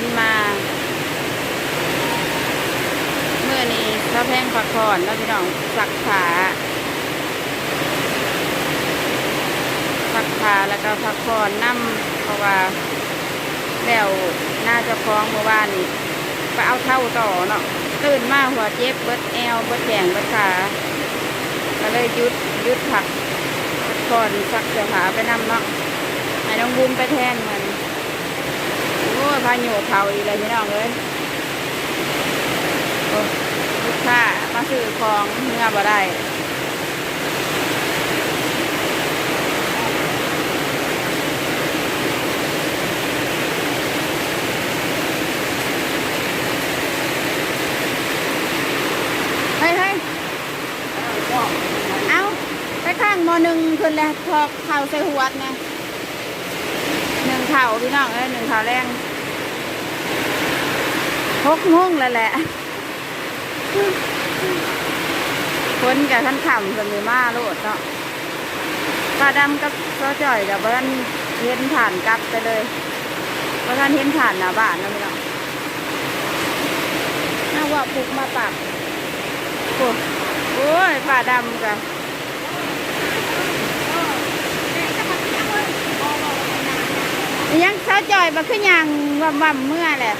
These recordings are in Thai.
นมาเมื่อนี้พระแพงพักผ่อนแล้วพี่น้องสักขาสักขาแล้วก็พักผ่อนนั่เพราะว่าแล้วน่าจะคล้องเมื่อวานนี้ไปเอาเท่าต่อเนาะตื่นมาหัวเจ็บเบิดแอวเบิดแขงเบิดขาก็เลยหยุดหยุดผักพักผ่อนสักเสื้อผ้าไปนำเนาะให้น้องบุ้มไปแทนมันโอ้ย พายุเขาอีกเลยพี่น้องเลยโอ้ลูกค้ามาซื้อของเมื่อบ่ได้เฮ้ยเฮ้ยเอาไปข้างมหนึ่งขึ้นแล้วพอเข่าใส่หัวไงหนึ่งเข่าพี่น้องเอ้ยหนึ่งเข่าแรง หกโมงแล้วแหละคนกับท่านขำสมีมาโลดเนาะปลาดำกับซอจ่อยกับบ้านเห็นผ่านกลับไปเลยเพราะท่านเห็นผ่านหน้าบ้านนะพี่น้องน่าว่าปลุกมาปักโอ้โอ้ยป่าดำกันยังเช้าจ่อยมาขึ้นยังวัมวัมเมื่อแหละ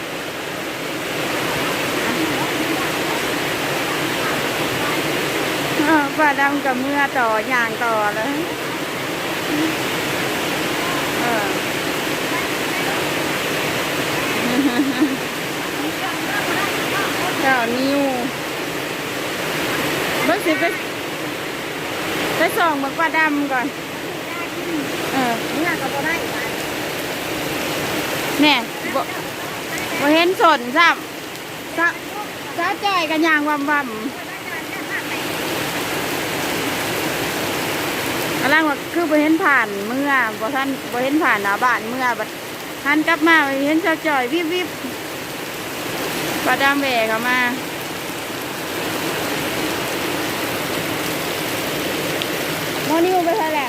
เออ ป่าดำกับเมื่อต่ออย่างต่อเลยเออเจ้านิวเบิ่งสิไปไปส่องบักปลาดำก่อน เออเนี่ยก็บ่ได้หวานแน่บ่บ่เห็นสนซ้ำซะซาจ่อยกันอย่างวำวำ กำลังว่าคือบ่เห็นผ่านเมื่อบ่ท่านบ่เห็นผ่านหน้าบ้านเมื่อบัดท่านกลับมาเห็นซาจ่อยวิบวิบปลาดำแหวกเข้ามาโมนิวไปเท่าไหร่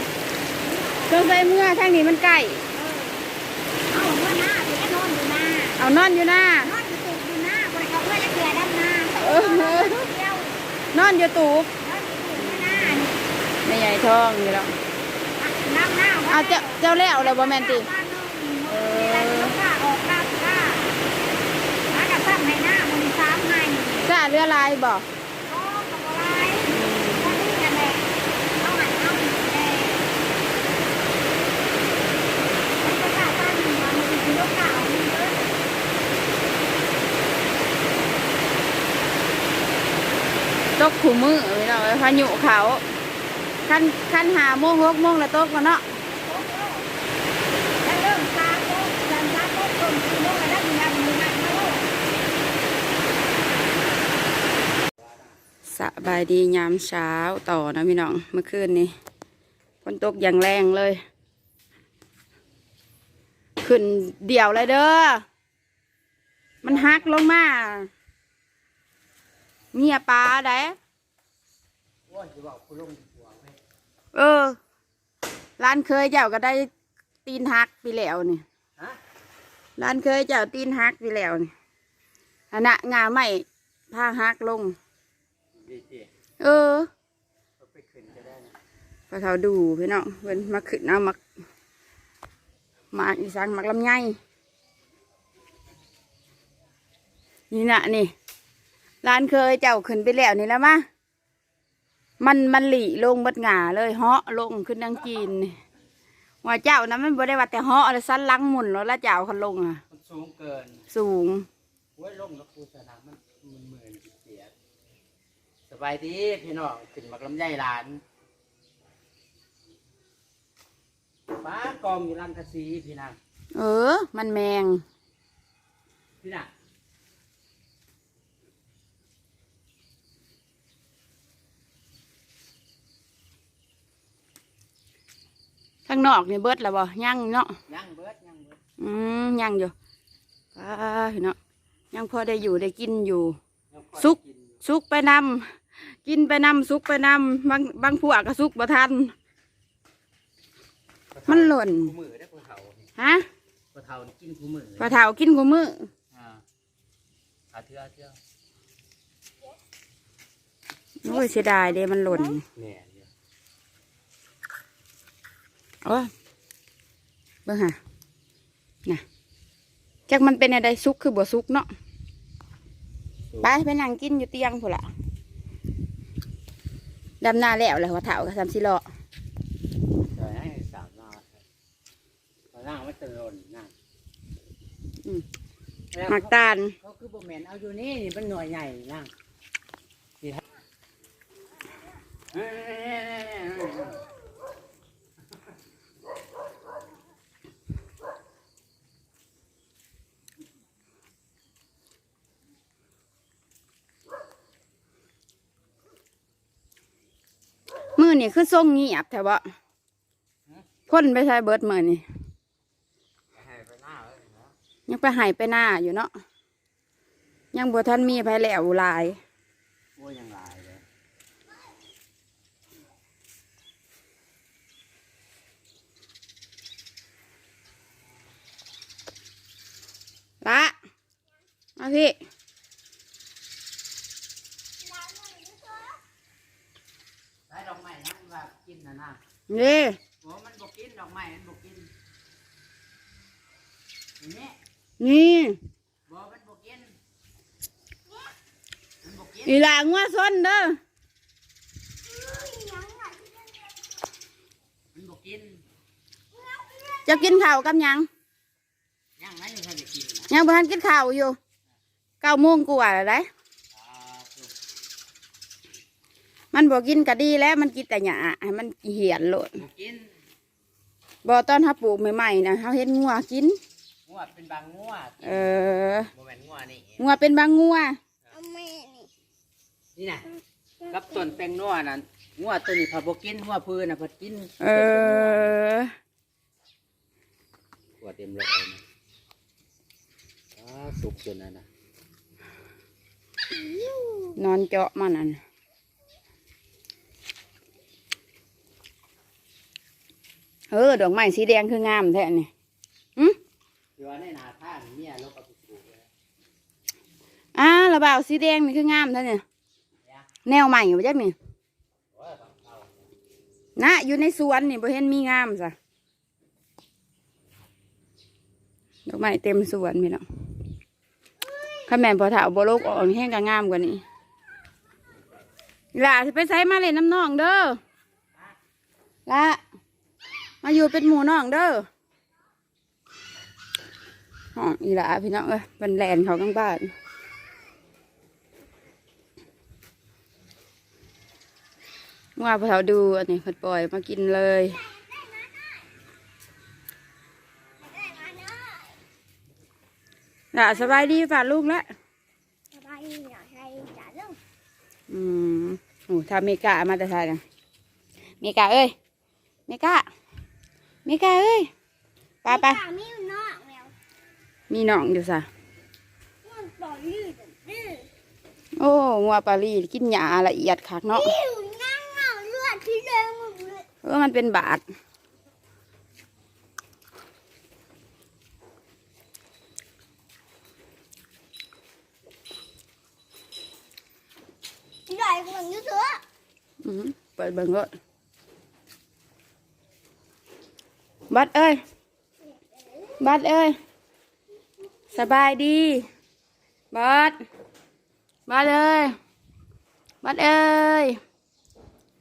จงใส่เมื่อทางนี้มันใกล้เอาหัวหน้าไปแค่นอนอยู่หน้าเอานอนอยู่หน้านอนอยู่ตูดอยู่หน้าบ่ได้เขาเพื่อจะเกลือดำหน้าเออเดียวนอนอยู่ตูบ นอนอยู่ตูดอยู่หน้านี่ ไม่ใหญ่ท้องอยู่แล้วน้ำหน้าเอาเจ้าเจ้าแล้วเลยบ่แม่นติบ้านนึงเออลูกค้าออกกาก้าหากับซ้ำให้หน้ามันซ้ำให้กล้าเรือลายบ่ก็กับอะไรก็นี่กันแหละเอาหันเอาแหละลูกค้าบ้านนึงมันมีลูกค้าเอาเงินเยอะตกขู่มือพี่น้องเอ้ยพายุเขา คันคันหาโมงหกโมงแล้วตกแล้วเนาะแล้วเริ่มตาโตยันตาโตจนคือโลกระดับมีอันมีอันโลกสบายดียามเช้าต่อนะพี่น้องเมื่อคืนนี้ฝนตกอย่างแรงเลย ขึ้นเดี่ยวเลยเด้อมันหักลงมาเมียปลาได้ เออ ร้านเคยเจ้าก็ได้ตีนหักไปแล้วนี่ร้านเคยเจ้าตีนหักไปแล้วนี่อันน่ะงาไม่ผ้าหักลงเออพอเขาดูพี่น้องเพิ่นมาขึ้นเอามักหมากอีสังหมักลำไยนี่นะนี่ร้านเคยเจ้าขึ้นไปแล้วนี่แล้วมะ มันมันหลีลงบัดหงาเลยเหาะลงขึ้นดังจีนนี่ว่าเจ้านะมันบ่ได้ว่าแต่เหาะแล้วสั้นหลังหมุนแล้วละเจ้าเขาลงอะ มันสูงเกินสูงโว้ยลงแล้วครูสนามมันมันเหมือนเสียสบายดีพี่น้องขึ้นมากลำไยหลานป้ากองอยู่ลังกะซีพี่นางเออ มันแมงพี่นาง ข้าง นอกนี่เบิดแล้วบ่ยังเนาะย่างเบิดย่างเบิดอืมยังอยู่ป้าเนาะยังพอได้อยู่ได้กินอยู่ยังค่อยสุกนอยู่สุกไปนำกินไปนำสุกไปนำบางบางพวกก็สุกบ่ทัน มันหล่นมือได้อภูเขานี่ฮะภูนี่กินคู่มือเลยปลาเถากินกูมืออ่าเอาเทื่อเอาเทื่อโอ้ยเสียดายเด้มันหล่นแม่นอยู่ โอ้ยเบิ่งหะน่ะจักมันเป็นอะไรซุกคือบ่ซุกเนาะไปไปนั่งกินอยู่เตียงพุ่นละดำหน้าแล้วแหละหัวเถากับสามสิโลเดี๋ยวให้สามหน้าเอาหน้าไม่เตือนนั่งอืมแล้วหมักตาลเขาคือบ่แม่นเอาอยู่นี่นี่มันหน่วยใหญ่นั่งนี่ฮะเมือนี่คือทรงเงียบแต่ว่าคนไปใช้เบิร์ดมือนี่ยังไปหายไปหน้าอยู่เนาะยังบ่ทันมีไผแล้วลายโอ้ยยังลายเลยละมาพี่ ได้ดอกไม้นะมันว่ากินนะ นะนี่โอ้มันบอกกินดอกไม้มันบอกกินอย่างนี้นี่บอกมันบอกกินมันบอกกินอีหลางัวส้นเด้อมันบอกกินจะกินข้าวกับหยังยังไงยังทันจะกินนะ ยังบ่ทันกินข้าวอยู่เก้าโมงกว่าแล้วได้ อ่าถูก มันบ่กินก็ดีแล้วมันกินแต่หญ้าให้มันเหียนโลดบอกกินบ่ตอนเฮาปลูกใหม่ๆนะเฮาเห็นงัวกินงัวเป็นบางงัวเออโมเมนงัวนี่งัวเป็นบางงัวนี่นะกับต้นแตงนัวนั่นงัวตัวนี้พอบอกกินงัวพื้นน่ะพอกิน เออขวดเต็มเลยนะอ่าสุกจนนั่นนะนอนเจาะมันนั่น เออดอกไม้สีแดงคืองามแท้นี่หึอยู่ว่าในนาท่านเมียเราก็ไปปลูกเลยอ่าระบ่าวสีแดงนี่คืองามแท้เนี่ยแนวใหม่บ่จักนี่โอ้ยของเรานะอยู่ในสวนนี่บ่เห็นมีงามซะดอกไม้เต็มสวนพี่น้องข้าแม่นพอถาวบ่โลกออกแห้งก็งามกว่านี้ล่ะสิไปใส่มาเล่นน้ำน้องเด้อล่ะ มาอยู่เป็นหมู่น้องเด้อห้องอีหล่ะพี่น้องเอ้ยเป็นแลนเขากลางบ้านว่าพอเถาดูอันนี้เพิ่นปล่อยมากินเลยล่ะสบายดีฝ่าลูกแล้วสบายดีเหรอใช่จ๋าลูกอืมโอ้ถ้าเมกามาแต่ทายนะเมกาเอ้ยเมกาเมกาเอ้ยไปไปจ๋าไม่อยู่นอกแล้วมีน้องอยู่ซะมันต่อยืดดื้อโอ้งัวปลาลีกินหญ้าละเอียดคักเนาะดิ้วนั่งเหงาเลือดที่เดิมหมดเลยเออมันเป็นบาดใหญ่กว่านี้เถอะอืมเปิดเบิ่งเลย บัดเอ้ย บัดเอ้ย สบายดี บัด บัดเอ้ย บัดเอ้ย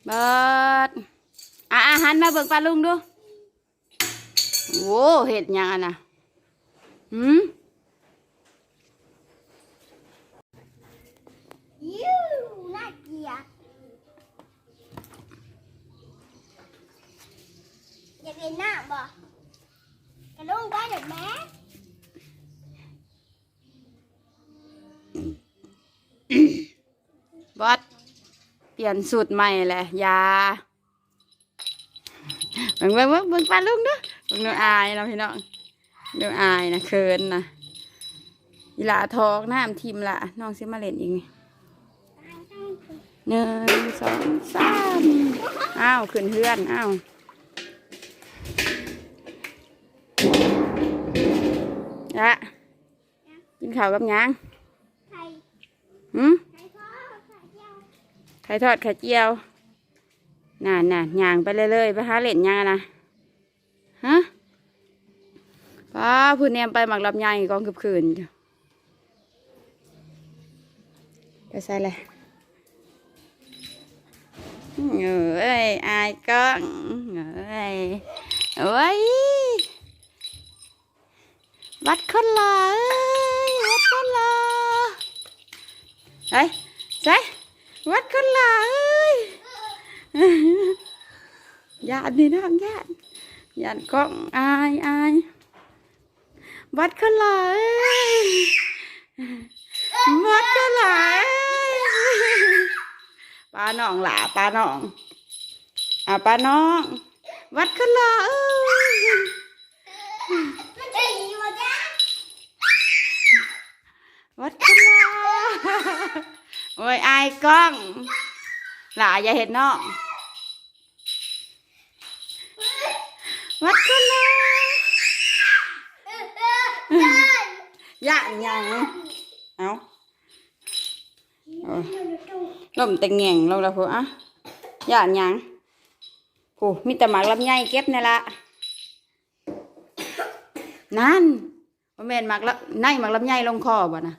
บัดอะอาหารมาเบิกปลาลุงดู โอ้เห็ดยังอะนะหืม กเห็นหน้าบ่กระดุ้งไปเด็กแม่บัดเปลี่ยนสูตรใหม่แหละยาเบิ่งเบิ่งเบิ่งเบิ่งปลาลุงดูเบิ่งดูอายนะพี่น้องดูอายนะเคินนะอีหลาทองน้ำทิมละน้องซิมาเล่นอีกนี่หนึ่งสองสามอ้าวขึ้นเพื่อนอ้าว ละกินข้าวกับหยังไข่หืมไข่ทอดไข่เจียวไข่ทอดไข่เจียวน่นน่ะย่างไปเรื่อยๆไปหาเล่นหยังอะนะฮะป้าพูดแนมไปหมักลำไยกองคืบคืนอยู่ไปใส่เลยเอ้ยอายก้องเอ้ยโอ้ย วัดคนหล่อวัดคนหล่อเฮ้ใส่วัดคนหลาเอ้ยญาตินี่น้องญาติญาติกล้องอายอายวัดคนหลาเอ้ยวัดคนหลาเอ้ยปลาหนองหล่าปลาหนองอะปลาน้อง วัดคนหลาเอ้ยมันจะอยู่จ้า วัดคนหลาโอ้ยอายกล้องหลาอย่าเห็นน้องวัดกันเลยย่านยังเอาเอาลมแต่งแง่งเราละพวกอะย่านยังโอ้มีแต่หมากลำไยเก็บนี่ละนั่นว่าแม่นหมากละในหมากลำไยลงคอบ่นะ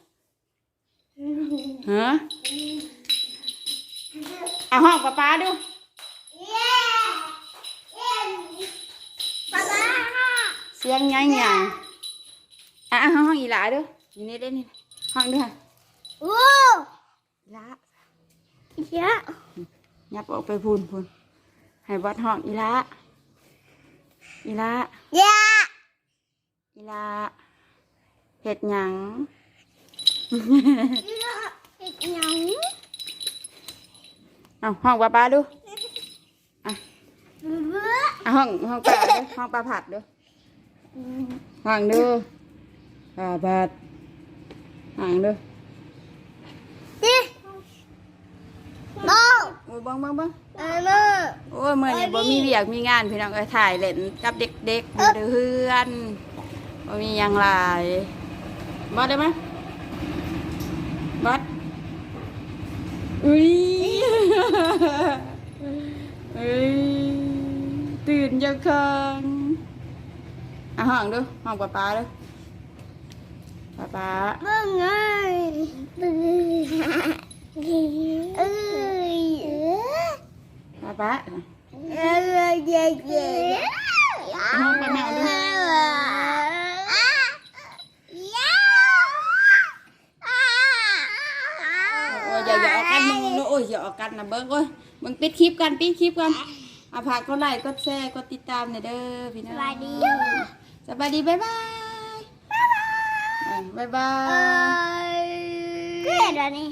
ฮะเอาห้องป้าป้าดูเย้เย้ป๊าป๊าเสียงไงไงอะห้องอีหลาดูอยู่นี่ได้นี่ห้องด้วยโอ้อีหลาเยอะยับออกไปพูนพูนให้บอดห้องอีหลาอีหลาเยอะอีหลาเห็ดหยัง เอาห้องป้าป้าดูเอเอาห้องห้องป้าดูห้องป้าผัดดูห้องดูป้าผัดห้องดูดิมองโอ้ยเบังเบังเบังเออโอ้ยเมื่อนี้บ่มีเวียกมีงานพี่น้องเอ้ยถ่ายเล่นกับเด็กๆอยู่เดือนบ่มีหยังหลายบอได้ไหม บอสอุ้ยเอ้ยตื่นยังคังอะห้องดูห้องป้าป้าดูป้าป้าเบื่อไงเบื่อเอ้ยป้าป้าเอ้ยเย้เย้ ห้องป้าแม่ดูโอ้ยอย่าอย่าออกกันมึงโอ้ยอย่าออกกั นะเบิ้งโอ้ยมึงปิดคลิปกันปิดคลิปกันอะฝากก็ไลค์ก็แชร์ก็ติดตามหน่อยเด้อพี่น้องสวัสดีสบายดีบ๊ายบายบ๊ายบายบ๊ายบายเกิดอะไรนี่